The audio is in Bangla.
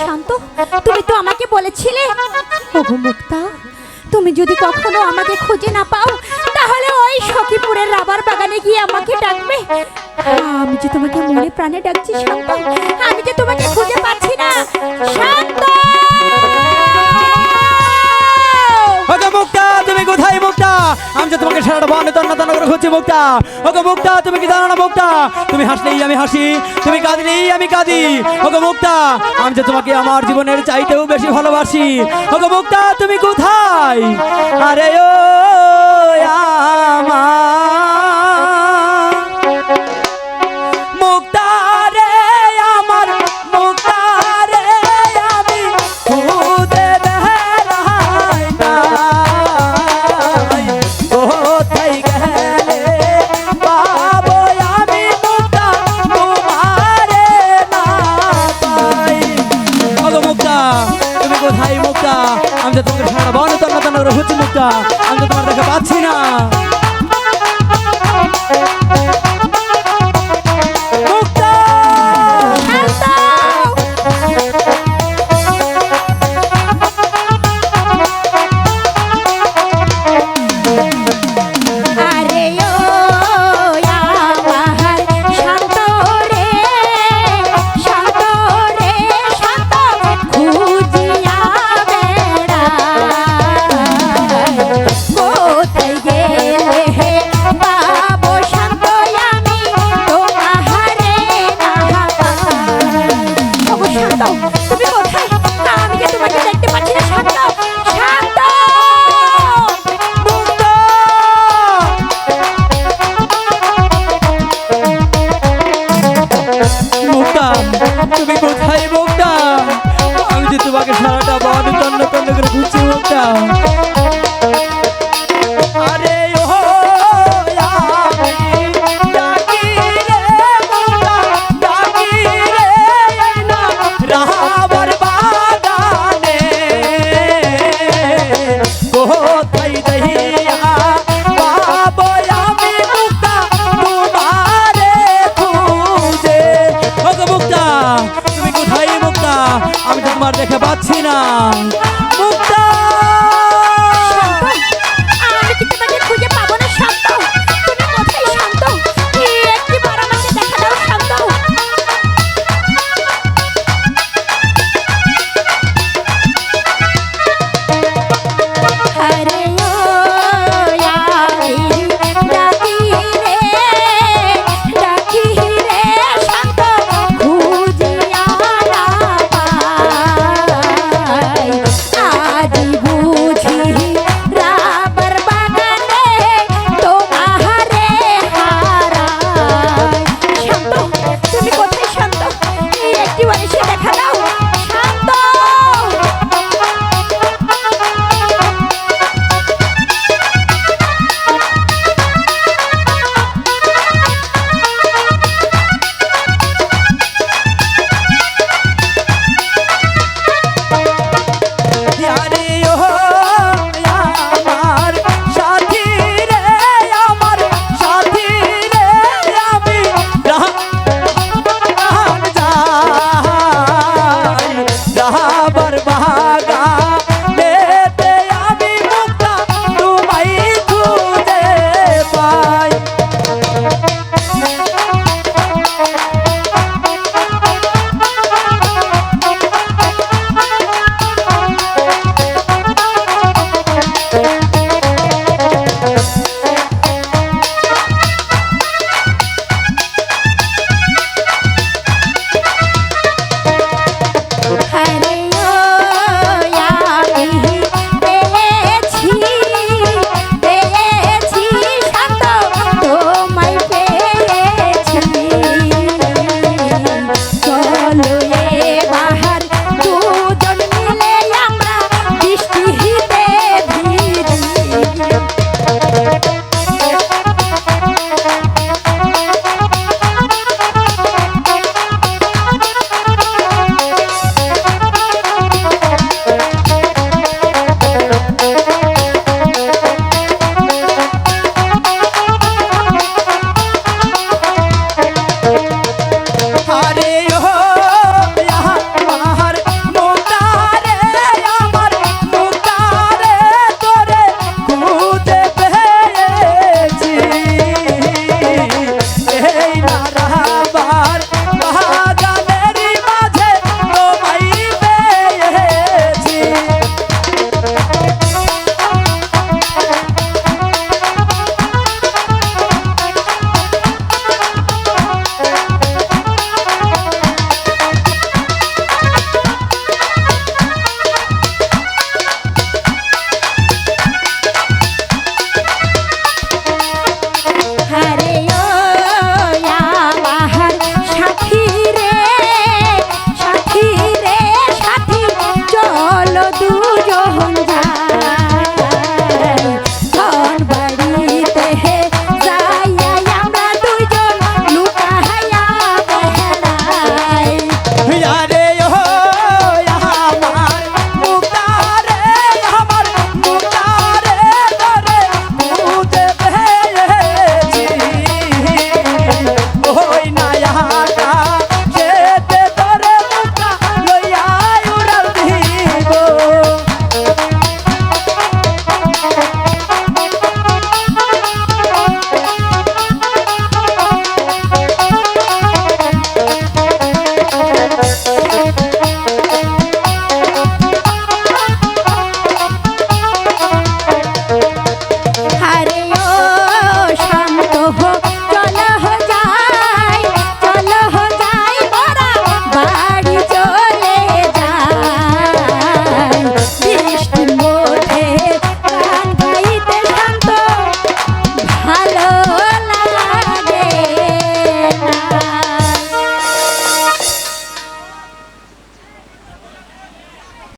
শান্ত। তুমি তো আমাকে বলেছিলে। ওগো, মুক্তা, তুমি যদি কখনো আমাকে খুঁজে না পাও, তাহলে ওই সখীপুরের রাবার বাগানে গিয়ে আমাকে ডাকবে। আমি যে তোমাকে মনে প্রাণে ডাকছি শান্ত আমি যে তোমাকে খুঁজে পাচ্ছি না। তন্ন তন্ন করে খুঁজছি মুক্তা। ওকে মুক্তা, তুমি কি জানো না মুক্তা? তুমি হাসলেই আমি হাসি, তুমি কাঁদলেই আমি কাঁদি। ওকে মুক্তা, আমি যে তোমাকে আমার জীবনের চাইতেও বেশি ভালোবাসি। ওকে মুক্তা, তুমি কোথায়? আরে ও, আমার তুমি কোথায় মুক্তা আমি যে তোমাকে সারাটা বন তন্ন তন্ন করে ঘুরছি মুক্তা ওগো